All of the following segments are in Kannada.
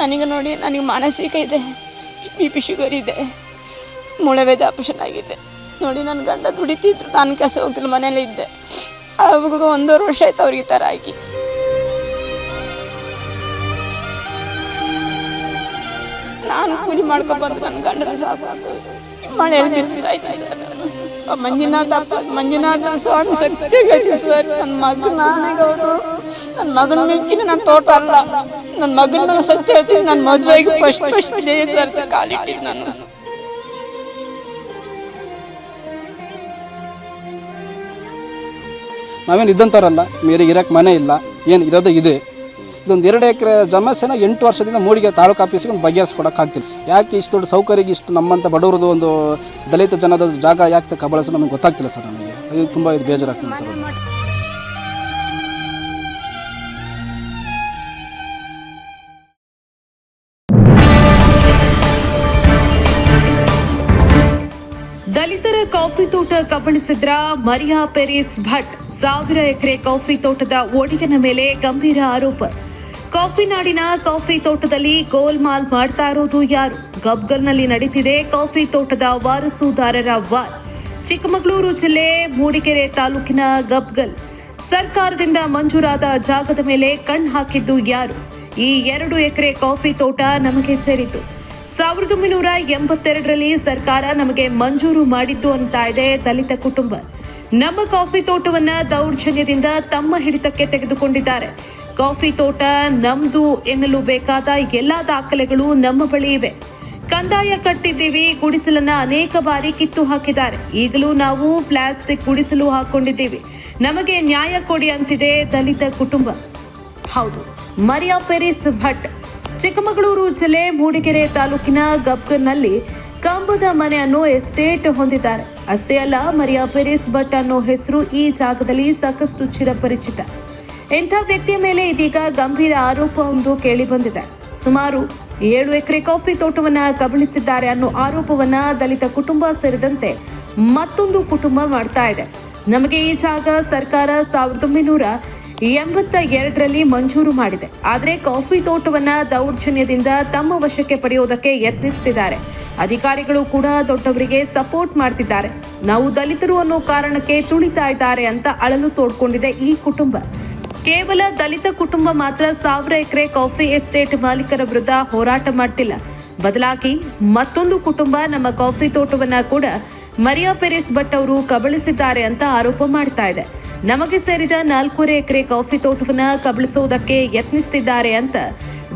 ನನಗೆ ನೋಡಿ ನನಗೆ ಮಾನಸಿಕ ಇದೆ. ಬಿ ಪಿ ಶುಗರ್ ಇದೆ. ಮೂಳೆವೇದ ಆಪ್ರೇಷನ್ ಆಗಿದೆ. ನೋಡಿ ನನ್ನ ಗಂಡ ದುಡಿತಿದ್ರು. ನಾನು ಕೆಲಸ ಹೋಗ್ತಿಲ್ಲ, ಮನೇಲಿ ಇದ್ದೆ. ಅವಾಗ ಒಂದೂವರೆ ವರ್ಷ ಆಯ್ತು ಅವ್ರಿಗೆ ಥರ ಆಗಿ. ನಾನು ಕೂಲಿ ಮಾಡ್ಕೊಬಂದು ನನ್ನ ಗಂಡನ ಸಾಕು. ಮಳೆಯಲ್ಲಿ ಬಿದ್ದು ಸಾಯ್ತೀನಿ ಮಂಜುನಾಥ ಮಂಜುನಾಥ ಸ್ವಾಮಿ ಸತ್ಯ ಹೇಳ್ತೀನಿ ಸರ್ ನನ್ನ ಮಗನ ನಾಳೆಗೆ ನನ್ನ ಮಗನ ಮಿಕ್ಕಿನ ನನ್ನ ತೋಟ ಅಲ್ಲ. ನನ್ನ ಮಗನ ನಾನು ಸತ್ಯ ಹೇಳ್ತೀನಿ. ನನ್ನ ಮದುವೆಗೆ ಫಸ್ಟ್ ಫಸ್ಟ್ ಡೇ ಸರ್ ಕಾಲಿಟ್ಟಿದ್ದು ನಾನು. ನಾವೇನು ಇದ್ದಂಥವ್ರಲ್ಲ ಬೇರೆ ಇರೋಕ್ಕೆ ಮನೆ ಇಲ್ಲ, ಏನು ಇರೋದು ಇದೆ. ಇದೊಂದು ಎರಡು ಎಕರೆ ಜಮಸ್ಯನ ಎಂಟು ವರ್ಷದಿಂದ ಮೂಡಿಗೆ ತಾಲೂಕು ಆಫೀಸಿಗೆ ಒಂದು ಬಗೆಹರಿಸ್ಕೊಡೋಕ್ಕಾಗ್ತಿಲ್ಲ. ಯಾಕೆ ಇಷ್ಟು ದೊಡ್ಡ ಸೌಕರ್ಯಕ್ಕೆ ಇಷ್ಟು ನಮ್ಮಂಥ ಬಡವರದು ಒಂದು ದಲಿತ ಜನದ ಜಾಗ ಯಾಕೆ ಕಬಳಿಸೋ ನಮಗೆ ಗೊತ್ತಾಗ್ತಿಲ್ಲ ಸರ್ ನಮಗೆ. ಅದು ತುಂಬ ಇದು ಬೇಜಾರಾಗ್ತದೆ ಸರ್. ದಲಿತರ ಕಾಫಿ ತೋಟ ಕಬಳಿಸಿದ್ರ ಮರಿಯಾ ಪೆರಿಸ್ ಭಟ್. ಸಾವಿರ ಎಕರೆ ಕಾಫಿ ತೋಟದ ಒಡೆಯನ ಮೇಲೆ ಗಂಭೀರ ಆರೋಪ. ಕಾಫಿ ನಾಡಿನ ಕಾಫಿ ತೋಟದಲ್ಲಿ ಗೋಲ್ಮಾಲ್ ಮಾಡ್ತಾ ಇರೋದು ಯಾರು? ಗಬ್ಗಲ್ನಲ್ಲಿ ನಡೀತಿದೆ ಕಾಫಿ ತೋಟದ ವಾರಸುದಾರರ ವಾರ್. ಚಿಕ್ಕಮಗಳೂರು ಜಿಲ್ಲೆ ಮೂಡಿಗೆರೆ ತಾಲೂಕಿನ ಗಬ್ಗಲ್. ಸರ್ಕಾರದಿಂದ ಮಂಜೂರಾದ ಜಾಗದ ಮೇಲೆ ಕಣ್ಣು ಹಾಕಿದ್ದು ಯಾರು? ಈ ಎರಡು ಎಕರೆ ಕಾಫಿ ತೋಟ ನಮಗೆ ಸೇರಿತು ಸಾವಿರದ ಒಂಬೈನೂರ ಎಂಬತ್ತೆರಡರಲ್ಲಿ ಸರ್ಕಾರ ನಮಗೆ ಮಂಜೂರು ಮಾಡಿದ್ದು ಅಂತ ಇದೆ ದಲಿತ ಕುಟುಂಬ. ನಮ್ಮ ಕಾಫಿ ತೋಟವನ್ನ ದೌರ್ಜನ್ಯದಿಂದ ತಮ್ಮ ಹಿಡಿತಕ್ಕೆ ತೆಗೆದುಕೊಂಡಿದ್ದಾರೆ. ಕಾಫಿ ತೋಟ ನಮ್ದು ಎನ್ನಲು ಬೇಕಾದ ಎಲ್ಲಾ ದಾಖಲೆಗಳು ನಮ್ಮ ಬಳಿ ಇವೆ. ಕಂದಾಯ ಕಟ್ಟಿದ್ದೀವಿ ಗುಡಿಸಲನ್ನ ಅನೇಕ ಬಾರಿ ಕಿತ್ತು ಹಾಕಿದ್ದಾರೆ. ಈಗಲೂ ನಾವು ಪ್ಲಾಸ್ಟಿಕ್ ಗುಡಿಸಲು ಹಾಕೊಂಡಿದ್ದೀವಿ. ನಮಗೆ ನ್ಯಾಯ ಕೊಡಿ ಅಂತಿದೆ ದಲಿತ ಕುಟುಂಬ. ಹೌದು. ಮರಿಯಾ ಪೆರಿಸ್ ಭಟ್ ಚಿಕ್ಕಮಗಳೂರು ಜಿಲ್ಲೆ ಮೂಡಿಗೆರೆ ತಾಲೂಕಿನ ಗಬ್ಗರ್ನಲ್ಲಿ ಕಂಬದ ಮನೆ ಅನ್ನೋ ಎಸ್ಟೇಟ್ ಹೊಂದಿದ್ದಾರೆ. ಅಷ್ಟೇ ಅಲ್ಲ ಮರಿಯಾ ಪೆರಿಸ್ ಭಟ್ ಅನ್ನೋ ಹೆಸರು ಈ ಜಾಗದಲ್ಲಿ ಸಾಕಷ್ಟು ಚಿರಪರಿಚಿತ. ಇಂಥ ವ್ಯಕ್ತಿಯ ಮೇಲೆ ಇದೀಗ ಗಂಭೀರ ಆರೋಪವೊಂದು ಕೇಳಿ ಬಂದಿದೆ. ಸುಮಾರು ಏಳು ಎಕರೆ ಕಾಫಿ ತೋಟವನ್ನ ಕಬಳಿಸಿದ್ದಾರೆ ಅನ್ನೋ ಆರೋಪವನ್ನ ದಲಿತ ಕುಟುಂಬ ಸೇರಿದಂತೆ ಮತ್ತೊಂದು ಕುಟುಂಬ ಮಾಡ್ತಾ ಇದೆ. ನಮಗೆ ಈ ಜಾಗ ಸರ್ಕಾರ ಸಾವಿರದ ಒಂಬೈನೂರ ಎಂಬತ್ತ ಎರಡರಲ್ಲಿ ಮಂಜೂರು ಮಾಡಿದೆ. ಆದರೆ ಕಾಫಿ ತೋಟವನ್ನ ದೌರ್ಜನ್ಯದಿಂದ ತಮ್ಮ ವಶಕ್ಕೆ ಪಡೆಯುವುದಕ್ಕೆ ಯತ್ನಿಸುತ್ತಿದ್ದಾರೆ ಅಧಿಕಾರಿಗಳು ಕೂಡ ದೊಡ್ಡವರಿಗೆ ಸಪೋರ್ಟ್ ಮಾಡ್ತಿದ್ದಾರೆ. ನಾವು ದಲಿತರು ಅನ್ನೋ ಕಾರಣಕ್ಕೆ ತುಳಿತಾ ಇದ್ದಾರೆ ಅಂತ ಅಳಲು ತೋಡ್ಕೊಂಡಿದೆ ಈ ಕುಟುಂಬ. ಕೇವಲ ದಲಿತ ಕುಟುಂಬ ಮಾತ್ರ ಸಾವಿರ ಎಕರೆ ಕಾಫಿ ಎಸ್ಟೇಟ್ ಮಾಲೀಕರ ವಿರುದ್ಧ ಹೋರಾಟ ಮಾಡ್ತಿಲ್ಲ. ಬದಲಾಗಿ ಮತ್ತೊಂದು ಕುಟುಂಬ ನಮ್ಮ ಕಾಫಿ ತೋಟವನ್ನ ಕೂಡ ಮರಿಯಾ ಪೆರಿಸ್ ಭಟ್ ಅವರು ಕಬಳಿಸಿದ್ದಾರೆ ಅಂತ ಆರೋಪ ಮಾಡ್ತಾ ಇದೆ. ನಮಗೆ ಸೇರಿದ ನಾಲ್ಕೂವರೆ ಎಕರೆ ಕಾಫಿ ತೋಟವನ್ನ ಕಬಳಿಸುವುದಕ್ಕೆ ಯತ್ನಿಸುತ್ತಿದ್ದಾರೆ ಅಂತ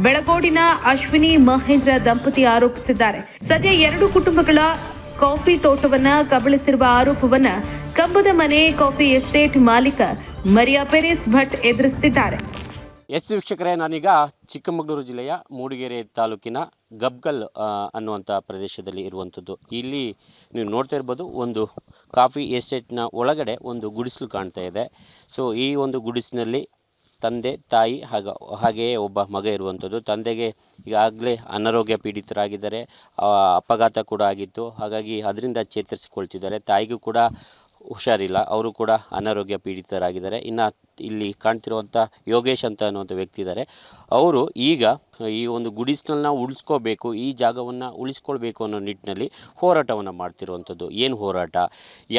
ಬೆಳಗೋಡಿನ ಅಶ್ವಿನಿ ಮಹೇಂದ್ರ ದಂಪತಿ ಆರೋಪಿಸಿದ್ದಾರೆ. ಸದ್ಯ ಎರಡು ಕುಟುಂಬಗಳ ಕಾಫಿ ತೋಟವನ್ನ ಕಬಳಿಸಿರುವ ಆರೋಪವನ್ನ ಕಂಬದ ಮನೆ ಕಾಫಿ ಎಸ್ಟೇಟ್ ಮಾಲೀಕ ಮರಿಯಾ ಪೆರಿಸ್ ಭಟ್ ಎದುರಿಸುತ್ತಿದ್ದಾರೆ ಎಸ್ ವೀಕ್ಷಕರೇ, ನಾನೀಗ ಚಿಕ್ಕಮಗಳೂರು ಜಿಲ್ಲೆಯ ಮೂಡಿಗೆರೆ ತಾಲೂಕಿನ ಗಬ್ಗಲ್ ಅನ್ನುವಂಥ ಪ್ರದೇಶದಲ್ಲಿ ಇರುವಂಥದ್ದು. ಇಲ್ಲಿ ನೀವು ನೋಡ್ತಾ ಇರ್ಬೋದು, ಒಂದು ಕಾಫಿ ಎಸ್ಟೇಟ್ನ ಒಳಗಡೆ ಒಂದು ಗುಡಿಸಲು ಕಾಣ್ತಾ ಇದೆ. ಸೊ, ಈ ಒಂದು ಗುಡಿಸಿನಲ್ಲಿ ತಂದೆ, ತಾಯಿ ಹಾಗ, ಹಾಗೆಯೇ ಒಬ್ಬ ಮಗ ಇರುವಂಥದ್ದು. ತಂದೆಗೆ ಈಗಾಗಲೇ ಅನಾರೋಗ್ಯ ಪೀಡಿತರಾಗಿದ್ದಾರೆ. ಅಪಘಾತ ಕೂಡ ಆಗಿತ್ತು. ಹಾಗಾಗಿ ಅದರಿಂದ ಚೇತರಿಸಿಕೊಳ್ತಿದ್ದಾರೆ. ತಾಯಿಗೂ ಕೂಡ ಹುಷಾರಿಲ್ಲ. ಅವರು ಕೂಡ ಅನಾರೋಗ್ಯ ಪೀಡಿತರಾಗಿದ್ದಾರೆ. ಇನ್ನು ಇಲ್ಲಿ ಕಾಣ್ತಿರುವಂಥ ಯೋಗೇಶ್ ಅಂತ ಅನ್ನುವಂಥ ವ್ಯಕ್ತಿ ಇದ್ದಾರೆ ಅವರು ಈಗ ಈ ಒಂದು ಗುಡಿಸ್ಲನ್ನ ಉಳಿಸ್ಕೋಬೇಕು ಈ ಜಾಗವನ್ನು ಉಳಿಸ್ಕೊಳ್ಬೇಕು ಅನ್ನೋ ನಿಟ್ಟಿನಲ್ಲಿ ಹೋರಾಟವನ್ನು ಮಾಡ್ತಿರುವಂಥದ್ದು ಏನು ಹೋರಾಟ?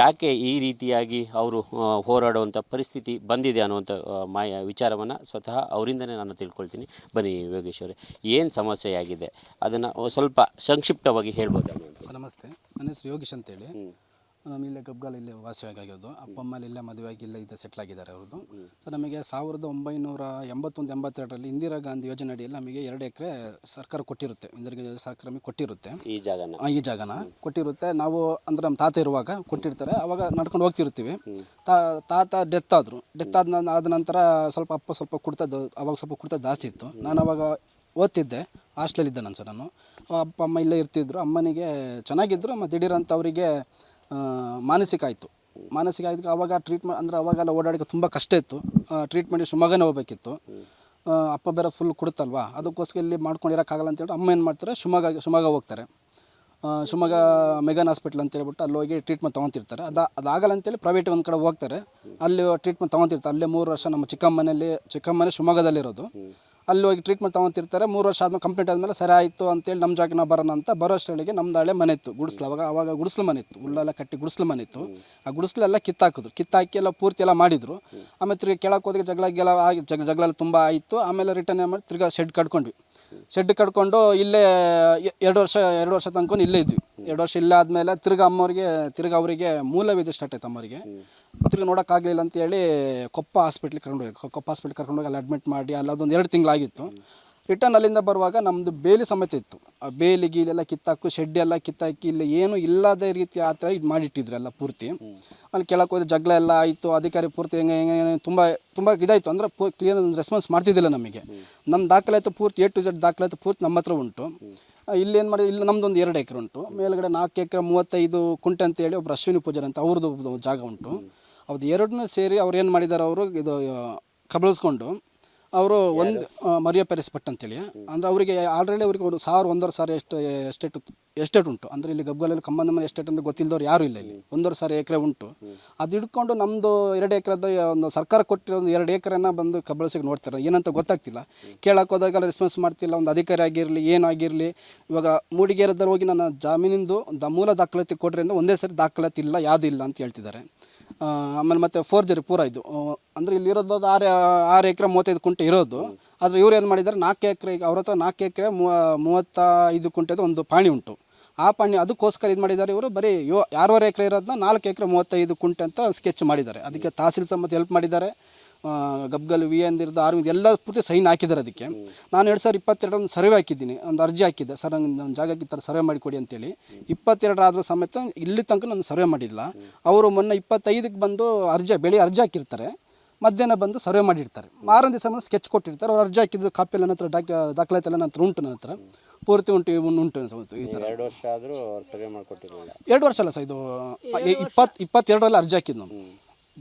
ಯಾಕೆ ಈ ರೀತಿಯಾಗಿ ಅವರು ಹೋರಾಡುವಂಥ ಪರಿಸ್ಥಿತಿ ಬಂದಿದೆ ಅನ್ನುವಂಥ ಮಾಯ ವಿಚಾರವನ್ನು ಸ್ವತಃ ಅವರಿಂದನೇ ನಾನು ತಿಳ್ಕೊಳ್ತೀನಿ. ಬನ್ನಿ ಯೋಗೇಶ್ ಅವರೇ ಏನು ಸಮಸ್ಯೆ ಆಗಿದೆ ಅದನ್ನು ಸ್ವಲ್ಪ ಸಂಕ್ಷಿಪ್ತವಾಗಿ ಹೇಳ್ಬೋದು? ಸರ್ ನಮಸ್ತೆ. ನನ್ನ ಹೆಸರು ಯೋಗೇಶ್ ಅಂತೇಳಿ. ನಾನು ಇಲ್ಲೇ ಗಬ್ಗಾಲ್ ಇಲ್ಲೇ ವಾಸಿಯಾಗಿರೋದು ಅಪ್ಪ ಅಮ್ಮಲ್ಲಿ ಇಲ್ಲೇ ಮದುವೆಯಾಗಿ ಇಲ್ಲೇ ಇದೆ ಸೆಟ್ಲ್ ಆಗಿದ್ದಾರೆ ಅವ್ರದ್ದು. ಸೊ ನಮಗೆ ಸಾವಿರದ ಒಂಬೈನೂರ ಎಂಬತ್ತೊಂದು ಎಂಬತ್ತೆರಡರಲ್ಲಿ ಇಂದಿರಾ ಗಾಂಧಿ ಯೋಜನೆ ಅಡಿಯಲ್ಲಿ ನಮಗೆ ಎರಡು ಎಕರೆ ಸರ್ಕಾರ ಕೊಟ್ಟಿರುತ್ತೆ. ಇಂದಿರಾ ಸರ್ಕಾರ ನಮಗೆ ಕೊಟ್ಟಿರುತ್ತೆ. ಈ ಜಾಗನ. ಈ ಜಾಗನ ಕೊಟ್ಟಿರುತ್ತೆ. ನಾವು ಅಂದರೆ ನಮ್ಮ ತಾತ ಇರುವಾಗ ಕೊಟ್ಟಿರ್ತಾರೆ. ಅವಾಗ ನಡ್ಕೊಂಡು ಹೋಗ್ತಿರ್ತೀವಿ. ತಾ ತಾತ ಡೆತ್ ಆದರು. ಡೆತ್ ಆದ ಆದ ನಂತರ ಸ್ವಲ್ಪ ಅಪ್ಪ ಸ್ವಲ್ಪ ಕುಡ್ತಾ ಅವಾಗ ಸ್ವಲ್ಪ ಕುಡ್ತಾ ಜಾಸ್ತಿ ಇತ್ತು. ನಾನು ಅವಾಗ ಓದ್ತಿದ್ದೆ. ಹಾಸ್ಟೆಲಿದ್ದೆ ನಾನು ಸರ್ ನಾನು. ಅಪ್ಪ ಅಮ್ಮ ಇಲ್ಲೇ ಇರ್ತಿದ್ರು. ಅಮ್ಮನಿಗೆ ಚೆನ್ನಾಗಿದ್ದರು ಮತ್ತು ದಿಢೀರಂತ ಅವರಿಗೆ ಮಾನಸಿಕ ಆಯಿತು. ಮಾನಸಿಕ ಆಯ್ತು, ಅವಾಗ ಟ್ರೀಟ್ಮೆಂಟ್ ಅಂದರೆ ಅವಾಗೆಲ್ಲ ಓಡಾಡೋಕ್ಕೆ ತುಂಬ ಕಷ್ಟ ಇತ್ತು. ಟ್ರೀಟ್ಮೆಂಟ್ ಶಿವಮೊಗ್ಗನೇ ಹೋಗಬೇಕಿತ್ತು. ಅಪ್ಪ ಬೇರೆ ಫುಲ್ ಕೊಡುತ್ತಲ್ವಾ ಅದಕ್ಕೋಸ್ಕರ ಇಲ್ಲಿ ಮಾಡ್ಕೊಂಡಿರೋಕ್ಕಾಗಲ್ಲ ಅಂತೇಳಿ ಅಮ್ಮ ಏನು ಮಾಡ್ತಾರೆ? ಶಿವಮೊಗ್ಗ ಶಿವಮೊಗ್ಗ ಹೋಗ್ತಾರೆ. ಶಿವಮೊಗ್ಗ ಮೆಗನ್ ಹಾಸ್ಪಿಟ್ಲ್ ಅಂತ ಹೇಳ್ಬಿಟ್ಟು ಅಲ್ಲಿ ಹೋಗಿ ಟ್ರೀಟ್ಮೆಂಟ್ ತೊಗೊತಿರ್ತಾರೆ. ಅದು, ಅದಾಗಲ್ಲ ಅಂತೇಳಿ ಪ್ರೈವೇಟ್ ಒಂದು ಕಡೆ ಹೋಗ್ತಾರೆ. ಅಲ್ಲಿ ಟ್ರೀಟ್ಮೆಂಟ್ ತೊಗೊತಿರ್ತಾರೆ. ಅಲ್ಲೇ ಮೂರು ವರ್ಷ ನಮ್ಮ ಚಿಕ್ಕಮ್ಮನೇಲಿ ಚಿಕ್ಕಮ್ಮನೇ ಶಿವಮೊಗ್ಗದಲ್ಲಿರೋದು. ಅಲ್ಲಿ ಹೋಗಿ ಟ್ರೀಟ್ಮೆಂಟ್ ತೊಗೊತಿರ್ತಾರೆ. ಮೂರು ವರ್ಷ ಆದ್ಮೇಲೆ ಕಂಪ್ಲೀಟ್ ಆದಮೇಲೆ ಸರಿ ಆಯಿತು ಅಂತೇಳಿ ನಮ್ಮ ಜಾಗ ನಾವು ಬರೋಣ ಅಂತ ಬರೋ ನಮ್ದು ಹಳೆ ಮನೆ ಇತ್ತು, ಗುಡಿಸ್ಲು. ಅವಾಗ ಅವಾಗ ಗುಡಿಸ್ಲು ಮನೆ ಇತ್ತು. ಉಳ್ಳೆಲ್ಲ ಕಟ್ಟಿ ಗುಡಿಸ್ಲು ಮನೆ ಇತ್ತು. ಆ ಗುಡಿಸ್ಲೆಲ್ಲ ಕಿತ್ತಾಕಿದ್ರು. ಕಿತ್ತಾಕಿ ಎಲ್ಲ ಪೂರ್ತಿ ಎಲ್ಲ ಮಾಡಿದ್ರು. ಆಮೇಲೆ ತಿರ್ಗಿ ಕೆಳಕ್ಕೆ ಹೋದಾಗ ಜಗಳ ಗೆಲ ಆಗಿ ಜಗ ಜಗಳ ಎಲ್ಲ ತುಂಬ ಆಯಿತು. ಆಮೇಲೆ ರಿಟರ್ನ್ ಮಾಡಿ ತಿರ್ಗಿ ಶೆಡ್ ಕಟ್ಕೊಂಡ್ವಿ. ಶೆಡ್ ಕಟ್ಕೊಂಡು ಇಲ್ಲೇ ಎರಡು ವರ್ಷ ಎರಡು ವರ್ಷ ತನಕ ಇಲ್ಲೇ ಇದ್ವಿ. ಎರಡು ವರ್ಷ ಇಲ್ಲೇ ಆದಮೇಲೆ ತಿರ್ಗಿ ಅಮ್ಮವ್ರಿಗೆ ತಿರ್ಗಿ ಅವರಿಗೆ ಮೂಲವಿದ್ಯೆ ಸ್ಟಾರ್ಟ್ ಆಯ್ತು ಅಮ್ಮವ್ರಿಗೆ. ತಿರ್ಗಿ ನೋಡೋಕ್ಕಾಗಲಿಲ್ಲ ಅಂತೇಳಿ ಕೊಪ್ಪ ಹಾಸ್ಪಿಟ್ಲಿಗೆ ಕರ್ಕೊಂಡು ಹೋಗಿ ಕೊಪ್ಪ ಹಾಸ್ಪಿಟ್ಲಿಗೆ ಕರ್ಕೊಂಡು ಹೋಗಿ ಅಲ್ಲಿ ಅಡ್ಮಿಟ್ ಮಾಡಿ ಅಲ್ಲಿ ಅದೊಂದು ಎರಡು ತಿಂಗಳಾಗಿತ್ತು. ರಿಟರ್ನ್ ಅಲ್ಲಿಂದ ಬರುವಾಗ ನಮ್ಮದು ಬೇಲಿ ಸಮೇತ ಇತ್ತು. ಆ ಬೇಲಿ ಗೀಲೆಲ್ಲ ಕಿತ್ತಾಕು ಶೆಡ್ ಎಲ್ಲ ಕಿತ್ತಾಕಿ ಇಲ್ಲಿ ಏನು ಇಲ್ಲದ ರೀತಿ ಆ ಥರ ಇದು ಮಾಡಿಟ್ಟಿದ್ರು ಎಲ್ಲ ಪೂರ್ತಿ. ಅಲ್ಲಿ ಕೆಳಕ್ಕೆ ಹೋದ್ರೆ ಜಗಳ ಎಲ್ಲ ಆಯಿತು, ಅಧಿಕಾರಿ ಪೂರ್ತಿ ಹೆಂಗೆ ಹೆಂಗೆ ತುಂಬ ತುಂಬ ಇದಾಯಿತು ಅಂದರೆ ಪೂ ಕ್ಲಿಯರ್ ರೆಸ್ಪಾನ್ಸ್ ಮಾಡ್ತಿದ್ದಿಲ್ಲ ನಮಗೆ. ನಮ್ಮ ದಾಖಲಾಯಿತು ಪೂರ್ತಿ ಎ ಟು ಜೆಡ್ ದಾಖಲಾಯಿತು ಪೂರ್ತಿ ನಮ್ಮ ಹತ್ರ ಉಂಟು. ಇಲ್ಲಿ ಏನು ಮಾಡಿ ಇಲ್ಲಿ ನಮ್ಮದೊಂದು ಎರಡು ಎಕರೆ ಉಂಟು. ಮೇಲ್ಗಡೆ ನಾಲ್ಕು ಎಕರೆ ಮೂವತ್ತೈದು ಕುಂಟೆ ಅಂತೇಳಿ ಒಬ್ಬರು ಅಶ್ವಿನಿ ಪೂಜಾರಿ ಅಂತ ಅವ್ರದ್ದು ಜಾಗ ಉಂಟು. ಅದು ಎರಡನ್ನೂ ಸೇರಿ ಅವ್ರು ಏನು ಮಾಡಿದ್ದಾರೆ ಅವರು ಇದು ಕಬಳಿಸ್ಕೊಂಡು ಅವರು ಒಂದು ಮರಿಯ ಪೆರೆಸ್ ಭಟ್ ಅಂತೇಳಿ. ಅಂದರೆ ಅವರಿಗೆ ಆಲ್ರೆಡಿ ಅವರಿಗೆ ಒಂದು ಸಾವಿರ ಒಂದೂವರೆ ಸಾವಿರ ಎಷ್ಟು ಎಸ್ಟೇಟ್ ಎಸ್ಟೇಟ್ ಉಂಟು. ಅಂದರೆ ಇಲ್ಲಿ ಗಬ್ಬಲಲ್ಲಿ ಕಂಬನ ಮನೆ ಎಸ್ಟೇಟ್ ಅಂತ ಗೊತ್ತಿಲ್ಲದವ್ರು ಯಾರೂ ಇಲ್ಲ ಇಲ್ಲಿ. ಒಂದೂವರೆ ಸಾವಿರ ಎಕರೆ ಉಂಟು. ಅದು ಹಿಡ್ಕೊಂಡು ನಮ್ಮದು ಎರಡು ಎಕರೆದ ಒಂದು ಸರ್ಕಾರ ಕೊಟ್ಟಿರೋ ಒಂದು ಎರಡು ಎಕರೆನ ಬಂದು ಕಬಳಿಸಿಗೆ ನೋಡ್ತಾರೆ. ಏನಂತ ಗೊತ್ತಾಗ್ತಿಲ್ಲ. ಕೇಳಕ್ಕೆ ಹೋದಾಗ ರೆಸ್ಪಾನ್ಸ್ ಮಾಡ್ತಿಲ್ಲ. ಒಂದು ಅಧಿಕಾರಿ ಆಗಿರಲಿ ಏನಾಗಿರಲಿ ಇವಾಗ ಮೂಡಿಗೆರೆದಲ್ಲಿ ಹೋಗಿ ನನ್ನ ಜಾಮೀನಿಂದು ದ ಮೂಲ ದಾಖಲಾತಿ ಕೊಡ್ರಿಂದ ಒಂದೇ ಸರಿ ದಾಖಲಾತಿ ಇಲ್ಲ ಯಾವುದಿಲ್ಲ ಅಂತ ಹೇಳ್ತಿದ್ದಾರೆ. ಆಮೇಲೆ ಮತ್ತೆ ಫೋರ್ಜರಿ ಪೂರ ಇದು. ಅಂದರೆ ಇಲ್ಲಿ ಇರೋದು ಬಂದು ಆರು ಆರು ಎಕರೆ ಮೂವತ್ತೈದು ಕುಂಟೆ ಇರೋದು. ಆದರೆ ಇವ್ರು ಏನು ಮಾಡಿದ್ದಾರೆ ನಾಲ್ಕು ಎಕರೆ, ಅವ್ರ ಹತ್ರ ನಾಲ್ಕು ಎಕರೆ ಮೂವತ್ತ ಐದು ಕುಂಟೆದು ಒಂದು ಪಾಣಿ ಉಂಟು. ಆ ಪಾಣಿ ಅದಕ್ಕೋಸ್ಕರ ಇದು ಮಾಡಿದ್ದಾರೆ ಇವರು. ಬರೀ ಯೋ ಆರೂವರೆ ಎಕರೆ ಇರೋದನ್ನ ನಾಲ್ಕು ಎಕರೆ ಮೂವತ್ತೈದು ಕುಂಟೆ ಅಂತ ಸ್ಕೆಚ್ ಮಾಡಿದ್ದಾರೆ ಅದಕ್ಕೆ ತಹಸೀಲ್ ಸಂಬಂಧ ಹೆಲ್ಪ್ ಮಾಡಿದ್ದಾರೆ. ಗಬ್ಗಲ್ ವಿ ಅಂದಿರ್ದು ಆರ್ಮಿ ಎಲ್ಲ ಪೂರ್ತಿ ಸೈನ್ ಹಾಕಿದ್ದಾರೆ ಅದಕ್ಕೆ. ನಾನು ಎರಡು ಸಾವಿರದ ಇಪ್ಪತ್ತೆರಡರನ್ನು ಸರ್ವೆ ಹಾಕಿದ್ದೀನಿ ಒಂದು ಅರ್ಜಿ ಹಾಕಿದ್ದೆ. ಸರ್ ನಂಗೆ ನಮ್ಮ ಜಾಗಕ್ಕೆ ಈ ಥರ ಸರ್ವೆ ಮಾಡಿಕೊಡಿ ಅಂತೇಳಿ. ಇಪ್ಪತ್ತೆರಡರಾದರೂ ಸಮೇತ ಇಲ್ಲಿ ತನಕ ನಾನು ಸರ್ವೆ ಮಾಡಿಲ್ಲ. ಅವರು ಮೊನ್ನೆ ಇಪ್ಪತ್ತೈದಕ್ಕೆ ಬಂದು ಅರ್ಜಿ ಬೆಳೆ ಅರ್ಜಿ ಹಾಕಿರ್ತಾರೆ. ಮಧ್ಯಾಹ್ನ ಬಂದು ಸರ್ವೆ ಮಾಡಿರ್ತಾರೆ. ಮಾರನೇ ದಿವಸ ಬಂದು ಸ್ಕೆಚ್ ಕೊಟ್ಟಿರ್ತಾರೆ. ಅವ್ರು ಅರ್ಜಿ ಹಾಕಿದ್ದು ಕಾಪಿ ಎಲ್ಲ ನನ್ನ ಹತ್ರ ಡಾಕ್ ದಾಖಲಾತಿ ಎಲ್ಲ ನನ್ನ ಹತ್ರ ಉಂಟು ನನ್ನ ಹತ್ರ. ಪೂರ್ತಿ ಉಂಟು ಇವ್ನು ಉಂಟು ಸಮೇತ ಈ ಥರ. ಎರಡು ವರ್ಷ ಆದರೂ ಅವ್ರು ಸರ್ವೆ ಮಾಡಿಕೊಟ್ಟಿರಲಿಲ್ಲ ಎರಡು ವರ್ಷ ಅಲ್ಲ ಸರ್ ಇದು ಇಪ್ಪತ್ತು ಇಪ್ಪತ್ತೆರಡರಲ್ಲಿ ಅರ್ಜಿ ಹಾಕಿದ್ದು ನಾನು.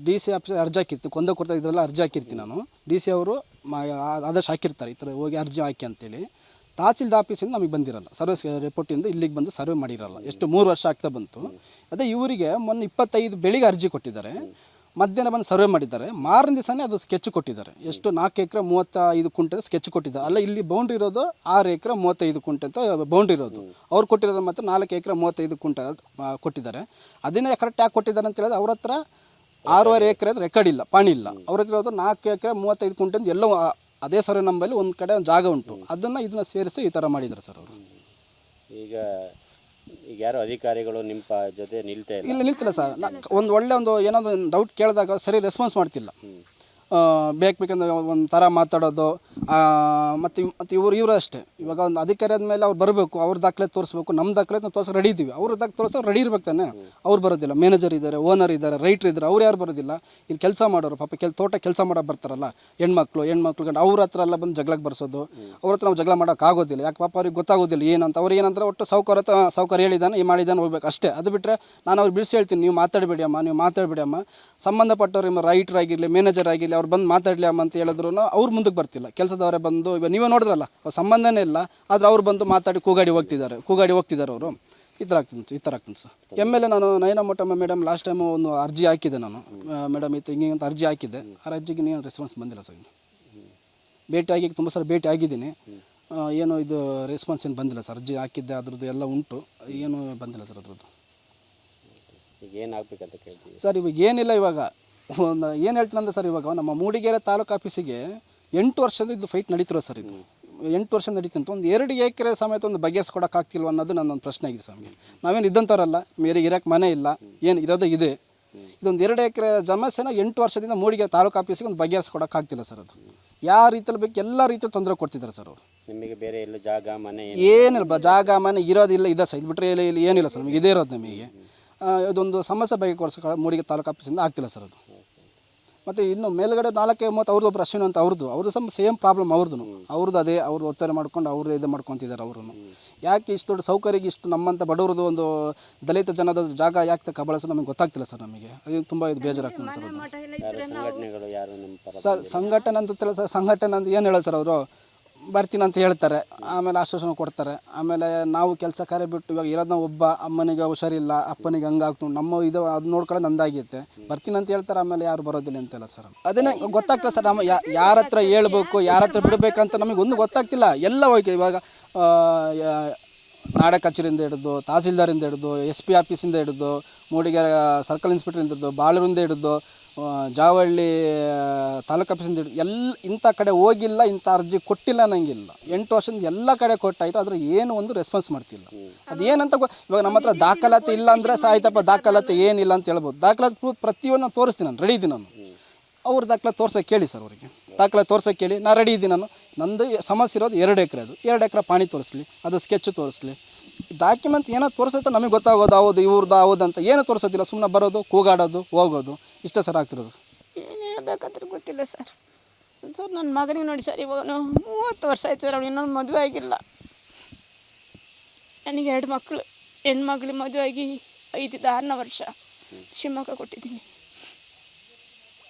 ಡಿ ಸಿ ಆಫೀಸ್ ಅರ್ಜಿ ಹಾಕಿರ್ತೀನಿ ಕೊಂದ ಕೊಡ್ತಾ ಇದ್ರಲ್ಲ ಅರ್ಜಿ ಹಾಕಿರ್ತೀನಿ ನಾನು. ಡಿ ಸಿ ಅವರು ಮ- ಆ- ಆದೇಶ ಹಾಕಿರ್ತಾರೆ, ಈ ಥರ ಹೋಗಿ ಅರ್ಜಿ ಹಾಕಿ ಅಂತೇಳಿ. ತಹಸೀಲ್ದಾರ್ ಆಫೀಸಿಂದ ನಮಗೆ ಬಂದಿರಲ್ಲ ಸರ್ವಿಸ್ ರಿಪೋರ್ಟಿಂದ ಇಲ್ಲಿಗೆ ಬಂದು ಸರ್ವೆ ಮಾಡಿರಲ್ಲ, ಎಷ್ಟು ಮೂರು ವರ್ಷ ಆಗ್ತಾ ಬಂತು. ಅದೇ ಇವರಿಗೆ ಮೊನ್ನೆ ಇಪ್ಪತ್ತೈದು ಬೆಳಿಗ್ಗೆ ಅರ್ಜಿ ಕೊಟ್ಟಿದ್ದಾರೆ, ಮಧ್ಯಾಹ್ನ ಬಂದು ಸರ್ವೆ ಮಾಡಿದ್ದಾರೆ, ಮಾರನೇ ದಿವಸನೇ ಅದು ಸ್ಕೆಚ್ ಕೊಟ್ಟಿದ್ದಾರೆ. ಎಷ್ಟು ನಾಲ್ಕು ಎಕರೆ ಮೂವತ್ತೈದು ಕುಂಟೆ ಸ್ಕೆಚ್ ಕೊಟ್ಟಿದ್ದಾರೆ. ಅಲ್ಲ, ಇಲ್ಲಿ ಬೌಂಡ್ರಿ ಇರೋದು ಆರು ಎಕರೆ ಮೂವತ್ತೈದು ಕುಂಟೆ ಅಂತ ಬೌಂಡ್ರಿ ಇರೋದು. ಅವ್ರು ಕೊಟ್ಟಿರೋದು ಮಾತ್ರ ನಾಲ್ಕು ಎಕರೆ ಮೂವತ್ತೈದು ಕುಂಟೆ ಕೊಟ್ಟಿದ್ದಾರೆ. ಅದನ್ನೇ ಕರೆಕ್ಟ್ ಯಾಕೆ ಕೊಟ್ಟಿದ್ದಾರೆ ಅಂತ ಹೇಳಿದ್ರೆ ಅವ್ರ ಹತ್ರ ಆರೂವರೆ ಎಕರೆ ರೆಕಾರ್ಡ್ ಇಲ್ಲ ಪಾಣಿ ಇಲ್ಲ. ಅವ್ರ ಹತ್ರ ಹೋದ್ರೆ ನಾಲ್ಕು ಎಕರೆ ಮೂವತ್ತೈದು ಕುಂಟೆಂದು ಅಂತ ಎಲ್ಲೋ ಆ- ಅದೇ ಸರ್ ನಂಬಲ್ಲಿ ಒಂದು ಕಡೆ ಒಂದು ಜಾಗ ಉಂಟು. ಅದನ್ನು ಇದನ್ನ ಸೇರಿಸಿ ಈ ಥರ ಮಾಡಿದ್ರು ಸರ್ ಅವರು. ಈಗ ಈಗ ಯಾರು ಅಧಿಕಾರಿಗಳು ನಿಮ್ಮ ಪ- ಜೊತೆ ನಿಲ್ತಾ ಇಲ್ಲ? ಇಲ್ಲ ನಿಲ್ತಿಲ್ಲ ಸರ್. ಒಂದು ಒಳ್ಳೆ ಒಂದು ಏನೋ ಒಂದು ಡೌಟ್ ಕೇಳಿದಾಗ ಸರಿ ರೆಸ್ಪಾನ್ಸ್ ಮಾಡ್ತಿಲ್ಲ. ಬೇಕು ಬೇಕಂದ್ರೆ ಒಂದು ಥರ ಮಾತಾಡೋದು ಮತ್ತು ಮತ್ತು ಇವರು ಇವರು ಅಷ್ಟೇ. ಇವಾಗ ಒಂದು ಅಧಿಕಾರಿ ಆದಮೇಲೆ ಅವ್ರು ಬರಬೇಕು, ಅವ್ರ ದಾಖಲೆ ತೋರಿಸ್ಬೇಕು ನಮ್ಮ ದಾಖಲೆ ನಾವು ತೋರ್ಸೋ ರೆಡಿ ಇದ್ದೀವಿ ಅವ್ರ ದಾಖಲೆ ತೋರಿಸೋ ರೆಡಿ ಇರ್ಬೇಕು ತಾನೆ. ಅವ್ರು ಬರೋದಿಲ್ಲ. ಮ್ಯಾನೇಜರ್ ಇದ್ದಾರೆ ಓನರ್ ಇದ್ದಾರೆ ರೈಟ್ರ್ ಇದ್ದಾರೆ ಅವ್ರು ಯಾರು ಬರೋದಿಲ್ಲ. ಇಲ್ಲಿ ಕೆಲಸ ಮಾಡೋರು, ಪಾಪ ಕೆಲ, ತೋಟ ಕೆಲಸ ಮಾಡೋ ಬರ್ತಾರಲ್ಲ, ಹೆಣ್ಮಕ್ಳು ಹೆಣ್ಮಕ್ಳು ಗಂಡು ಅವ್ರ ಹತ್ರ ಎಲ್ಲ ಬಂದು ಜಗಳಕ್ಕೆ ಬರ್ಸೋದು. ಅವ್ರ ಹತ್ರ ನಾವು ಜಗಳ ಮಾಡೋಕ್ಕಾಗೋದಿಲ್ಲ ಯಾಕೆ ಪಾಪ ಅವ್ರಿಗೆ ಗೊತ್ತಾಗೋದಿಲ್ಲ ಏನಂತ ಅವ್ರು ಏನಂದ್ರೆ ಒಟ್ಟು ಸೌಕರ್ಯ ಸಾವುಕಾರ ಹೇಳಿದಾನೆ, ಈ ಮಾಡಿದಾನೆ ಹೋಗ್ಬೇಕು ಅಷ್ಟೇ. ಅದು ಬಿಟ್ಟರೆ ನಾನು ಅವ್ರು ಬಿಡಿಸಿ ಹೇಳ್ತೀನಿ, ನೀವು ಮಾತಾಡಬೇಡಿ ಅಮ್ಮ, ನೀವು ಮಾತಾಡಬೇಡಿ ಅಮ್ಮ. ಸಂಬಂಧಪಟ್ಟವ್ರು ರೈಟ್ರ್ ಆಗಿರಲಿ ಮ್ಯಾನೇಜರ್ ಆಗಿರಲಿ ಅವ್ರು ಬಂದು ಮಾತಾಡಲಿ ಅಮ್ಮ ಅಂತ ಹೇಳಿದ್ರು ಅವ್ರು ಮುಂದಕ್ಕೆ ಬರ್ತಿಲ್ಲ. ಕೆಲಸದವರೇ ಬಂದು ಇವಾಗ ನೀವೇ ನೋಡಿದ್ರಲ್ಲ ಅವ್ರ ಸಂಬಂಧನೇ ಇಲ್ಲ ಆದರೆ ಅವ್ರು ಬಂದು ಮಾತಾಡಿ ಕೂಗಾಡಿ ಹೋಗ್ತಿದ್ದಾರೆ ಕೂಗಾಡಿ ಹೋಗ್ತಿದ್ದಾರೆ ಅವರು. ಈ ಥರ ಆಗ್ತೀನಿ ಈ ಥರ ಆಗ್ತೀನಿ ಸರ್. ಎಂ ಎಲ್ ಎ ನಾನು Nayana Motamma madam last time ಒಂದು ಅರ್ಜಿ ಹಾಕಿದ್ದೆ ನಾನು. ಮೇಡಮ್ ಇತ್ತು ಹಿಂಗೆ ಅಂತ ಅರ್ಜಿ ಹಾಕಿದ್ದೆ. ಆ ಅರ್ಜಿಗೆ ನೀವು ರೆಸ್ಪಾನ್ಸ್ ಬಂದಿಲ್ಲ ಸರ್ ಇನ್ನು. ಆಗಿ ತುಂಬ ಸಲ ಭೇಟಿ ಆಗಿದ್ದೀನಿ. ಏನು ಇದು ರೆಸ್ಪಾನ್ಸ್ ಏನು ಬಂದಿಲ್ಲ ಸರ್. ಅರ್ಜಿ ಹಾಕಿದ್ದೆ ಅದ್ರದ್ದು ಎಲ್ಲ ಉಂಟು. ಏನು ಬಂದಿಲ್ಲ ಸರ್ ಅದ್ರದ್ದು. ಈಗ ಏನು ಆಗ್ಬೇಕಂತ ಕೇಳ್ತೀವಿ ಸರ್ ಇವಾಗ ಏನಿಲ್ಲ ಇವಾಗ. ಒಂದು ಏನು ಹೇಳ್ತೀನಂದ್ರೆ ಸರ್ ಇವಾಗ ನಮ್ಮ ಮೂಡಿಗೆರೆ ತಾಲೂಕು ಆಫೀಸಿಗೆ ಎಂಟು ವರ್ಷದ ಇದು ಫೈಟ್ ನಡೀತಿರೋ ಸರ್ ಇದು. ಎಂಟು ವರ್ಷ ನಡೀತಂತ ಒಂದು ಎರಡು ಎಕರೆ ಸಮೇತ ಒಂದು ಬಗೆಹರಿಸ್ಕೊಡೋಕ್ಕಾಗ್ತಿಲ್ವ ಅನ್ನೋದು ನನ್ನೊಂದು ಪ್ರಶ್ನೆ ಆಗಿದೆ ಸರ್ ನಮಗೆ. ನಾವೇನು ಇದ್ದಂಥವ್ರಲ್ಲ ಮೇರೆ ಇರೋಕ್ಕೆ ಮನೆ ಇಲ್ಲ ಏನು ಇರೋದೇ ಇದೆ. ಇದೊಂದು ಎರಡು ಎಕರೆ ಸಮಸ್ಯೆನ ಎಂಟು ವರ್ಷದಿಂದ ಮೂಡಿಗೆರೆ ತಾಲೂಕು ಆಫೀಸಿಗೆ ಒಂದು ಬಗೆಹರಿಸ್ಕೊಡೋಕ್ಕಾಗ್ತಿಲ್ಲ ಸರ್ ಅದು. ಯಾವ ರೀತಿಯಲ್ಲಿ ಬೇಕು ಎಲ್ಲ ರೀತಿಯಲ್ಲಿ ತೊಂದರೆ ಕೊಡ್ತಿದ್ದಾರೆ ಸರ್ ಅವರು. ನಿಮಗೆ ಬೇರೆ ಎಲ್ಲ ಜಾಗ ಮನೆ ಏನು ಏನಿಲ್ಲ ಜಾಗ ಮನೆ ಇರೋದಿಲ್ಲ ಇದೆ ಸರ್. ಇದು ಬಿಟ್ಟರೆ ಇಲ್ಲಿ ಇಲ್ಲಿ ಏನಿಲ್ಲ ಸರ್ ನಮಗೆ ಇದೇ ಇರೋದು ನಮಗೆ. ಇದೊಂದು ಸಮಸ್ಯೆ ಬಗೆಹರಿಸ್ಕೊಳ್ಳೋ ಮೂಡಿಗೆ ತಾಲೂಕು ಆಫೀಸಿಂದ ಆಗ್ತಿಲ್ಲ ಸರ್ ಅದು. ಮತ್ತು ಇನ್ನು ಮೇಲ್ಗಡೆ ನಾಲ್ಕೇ ಮೂವತ್ತು ಅವ್ರದ್ದು ಒಬ್ಬರು ಅಶ್ವಿನ್ ಅಂತ ಅವ್ರದ್ದು. ಅವ್ರದ್ದು ಸಮ ಸೇಮ್ ಪ್ರಾಬ್ಲಮ್ ಅವ್ರದ್ದು ಅವ್ರದ್ದು ಅದೇ ಅವ್ರು ಒತ್ತಾಯ ಮಾಡ್ಕೊಂಡು ಅವ್ರದ್ದು ಇದು ಮಾಡ್ಕೊತಿದ್ದಾರೆ ಅವರು ಯಾಕೆ ಇಷ್ಟು ದೊಡ್ಡ ಸೌಕರ್ಯಕ್ಕೆ ಇಷ್ಟು ನಮ್ಮಂಥ ಬಡವ್ರದ್ದು ಒಂದು ದಲಿತ ಜನದ ಜಾಗ ಯಾಕೆ ಕಬಳಿಸೋ ನಮಗೆ ಗೊತ್ತಾಗ್ತಿಲ್ಲ ಸರ್ ನಮಗೆ. ಅದು ತುಂಬ ಇದು ಬೇಜಾರಾಗ್ತದೆ ಸರ್ ಸಂಘಟನೆ ಅಂತ ತಿಳ್ಸ ಸರ್ ಸಂಘಟನೆ ಅಂತ ಏನು ಹೇಳೋದು ಸರ್ ಅವರು? ಬರ್ತೀನಿ ಅಂತ ಹೇಳ್ತಾರೆ. ಆಮೇಲೆ ಆಶ್ವಾಸನೆ ಕೊಡ್ತಾರೆ. ಆಮೇಲೆ ನಾವು ಕೆಲಸ ಕಾರ್ಯ ಬಿಟ್ಟು ಇವಾಗ ಇರೋದನ್ನ ಒಬ್ಬ ಅಮ್ಮನಿಗೆ ಹುಷಾರಿಲ್ಲ, ಅಪ್ಪನಿಗೆ ಹಂಗಾಗ್ತು ನಮ್ಮ ಇದು ಅದು ನೋಡ್ಕೊಳ್ಳೋ ನಂದಾಗಿತ್ತೆ ಬರ್ತೀನಿ ಅಂತ ಹೇಳ್ತಾರೆ, ಆಮೇಲೆ ಯಾರು ಬರೋದಿಲ್ಲ ಅಂತೆಲ್ಲ ಸರ್. ಅದನ್ನೇ ಗೊತ್ತಾಗ್ತದೆ ಸರ್, ನಮ್ಮ ಯಾರ ಹತ್ರ ಹೇಳ್ಬೇಕು, ಯಾರ ಹತ್ರ ಬಿಡಬೇಕಂತ ನಮಗೆ ಒಂದು ಗೊತ್ತಾಗ್ತಿಲ್ಲ. ಎಲ್ಲ ಹೋಯ್ತು. ಇವಾಗ ನಾಡ ಕಚೇರಿಯಿಂದ ಹಿಡಿದು, ತಹಸೀಲ್ದಾರಿಂದ ಹಿಡಿದು ಎಸ್ ಪಿ ಆಫೀಸಿಂದ ಹಿಡಿದು ಮೂಡಿಗೆರೆ ಸರ್ಕಲ್ ಇನ್ಸ್ಪೆಕ್ಟರಿಂದ ಹಿಡಿದು, ಬಾಳೂರಿಂದ ಹಿಡಿದು ಜಾವಳ್ಳಿ ತಾಲೂಕು ಆಫೀಸಿಂದ ಹಿಡಿದು ಎಲ್ಲ ಇಂಥ ಕಡೆ ಹೋಗಿಲ್ಲ, ಇಂಥ ಅರ್ಜಿ ಕೊಟ್ಟಿಲ್ಲ ನನಗಿಲ್ಲ ಎಂಟು ವರ್ಷದಿಂದ ಎಲ್ಲ ಕಡೆ ಕೊಟ್ಟಾಯಿತು, ಆದರೆ ಏನು ಒಂದು ರೆಸ್ಪಾನ್ಸ್ ಮಾಡ್ತಿಲ್ಲ. ಅದೇನಂತ ಗೊ- ಇವಾಗ ನಮ್ಮ ಹತ್ರ ದಾಖಲಾತಿ ಇಲ್ಲ ಅಂದರೆ ಸಾಯ್ತಪ್ಪ, ದಾಖಲಾತಿ ಏನಿಲ್ಲ ಅಂತ ಹೇಳ್ಬೋದು. ದಾಖಲಾತಿ ಪ್ರೂಫ್ ಪ್ರತಿಯೊಂದು ತೋರಿಸ್ತೀನಿ ನಾನು ರೆಡಿ ಇದ್ದೀನಿ ನಾನು. ಅವ್ರ ದಾಖಲಾತಿ ತೋರ್ಸೋಕೆ ಕೇಳಿ ಸರ್ ಅವರಿಗೆ. ದಾಖಲಾತಿ ತೋರ್ಸೋಕೆ ಕೇಳಿ ನಾನು ರೆಡಿ ಇದ್ದೀನಿ ನಾನು. ನಂದು ಸಮಸ್ಯೆ ಇರೋದು ಎರಡು ಎಕರೆ ಅದು. ಎರಡು ಎಕರೆ ಪಾಣಿ ತೋರಿಸ್ಲಿ, ಅದು ಸ್ಕೆಚ್ ತೋರಿಸ್ಲಿ. ಡಾಕ್ಯುಮೆಂಟ್ ಏನೋ ತೋರಿಸುತ್ತೆ ನಮಗೆ ಗೊತ್ತಾಗೋದು, ಹೌದು ಇವ್ರದ್ದು ಹೌದು ಅಂತ. ಏನು ತೋರಿಸೋದಿಲ್ಲ ಸುಮ್ಮನೆ ಬರೋದು, ಕೂಗಾಡೋದು, ಹೋಗೋದು. ಇಷ್ಟೇ ಸರ್ ಆಗ್ತಿರೋದು. ಏನು ಹೇಳ್ಬೇಕಂದ್ರೆ ಗೊತ್ತಿಲ್ಲ ಸರ್. ಸರ್ ನನ್ನ ಮಗನಿಗೆ ನೋಡಿ ಸರ್, ಇವಾಗ ಮೂವತ್ತು ವರ್ಷ ಆಯ್ತು ಸರ್ ಅವ್ನು ಇನ್ನೊಂದು ಮದುವೆ ಆಗಿಲ್ಲ. ನನಗೆ ಎರಡು ಮಕ್ಕಳು ಹೆಣ್ಮಕ್ಳು ಮದುವೆ ಆಗಿ ಐದಿದ್ದು ಆರನೇ ವರ್ಷ ಶಿವಮೊಗ್ಗ ಕೊಟ್ಟಿದ್ದೀನಿ.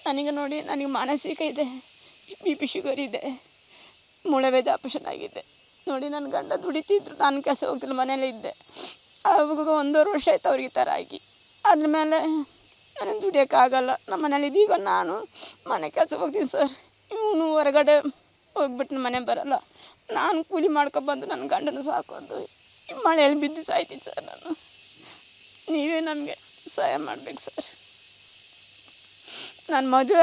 ನನಗೆ ನೋಡಿ ನನಗೆ ಮಾನಸಿಕ ಇದೆ, ಬಿ ಪಿ ಶುಗರ್ ಇದೆ. ಮುಳವೇದ ಆಪ್ರೇಷನ್ ಆಗಿದೆ. ನೋಡಿ ನನ್ನ ಗಂಡ ದುಡಿತಿದ್ರು. ನಾನು ಕೆಲಸ ಹೋಗ್ತಿಲ್ಲ, ಮನೇಲಿ ಇದ್ದೆ. ಅವಾಗ ಒಂದೂವರೆ ವರ್ಷ ಆಯ್ತು ಅವ್ರಿಗೆ ಥರ ಆಗಿ. ಅದ್ರ ಮೇಲೆ ನನಗೆ ದುಡಿಯೋಕ್ಕಾಗಲ್ಲ ನಮ್ಮ ಮನೇಲಿ ಇದೀಗ ನಾನು ಮನೆ ಕೆಲಸ ಹೋಗ್ತೀನಿ ಸರ್. ಇವನು ಹೊರಗಡೆ ಹೋಗ್ಬಿಟ್ಟು ಮನೆ ಬರಲ್ಲ. ನಾನು ಕೂಲಿ ಮಾಡ್ಕೊಬಂದು ನನ್ನ ಗಂಡನ ಸಾಕೋದು ಮಳೆಯಲ್ಲಿ ಬಿದ್ದು ಸಾಯ್ತೀನಿ ಸರ್ ನಾನು. ನೀವೇ ನಮಗೆ ಸಹಾಯ ಮಾಡ್ಬೇಕು ಸರ್. ನಾನು ಮದುವೆ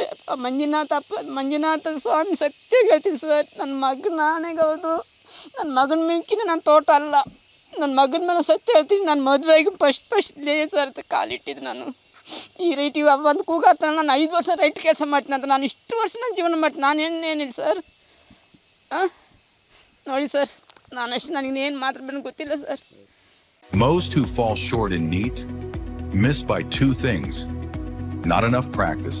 ಆಗಿ ಪ- ಮಂಜುನಾಥ ಸ್ವಾಮಿ ಸತ್ಯ ಹೇಳ್ತೀನಿ ಸರ್. ನನ್ನ ಮಗನ ಆಣೆಗೌದು ನನ್ನ ಮಗನ ಮಿಂಕಿನ ನನ್ನ ತೋಟ ಅಲ್ಲ. ನನ್ನ ಮಗನ ಮೇಲೆ ಸತ್ಯ ಹೇಳ್ತೀನಿ. ನಾನು ಮದುವೆಗೆ ಫಸ್ಟ್ ಫಸ್ಟ್ ಲೇ ಸರ್ ಕಾಲಿಟ್ಟಿದ್ದು ನಾನು. ಈ ರೈಟ್ ಇವಾಗ ಒಂದು ಕೂಗಾಡ್ತಾನೆ ನಾನು ಐದು ವರ್ಷ ರೈಟ್ ಕೆಲಸ ಮಾಡ್ತೀನಿ ಅಂತ. ನಾನು ಇಷ್ಟು ವರ್ಷ ನಾನು ಜೀವನ ಮಾಡ್ತೀನಿ. ನಾನು ಏನು ಏನಿಲ್ಲ ಸರ್. ಹಾಂ ನೋಡಿ ಸರ್ ನಾನಷ್ಟು ನನಗೇನು ಮಾತಾಡ್ಬೇಕು ಗೊತ್ತಿಲ್ಲ sir. Most who fall short in NEAT miss by two things. Not enough practice,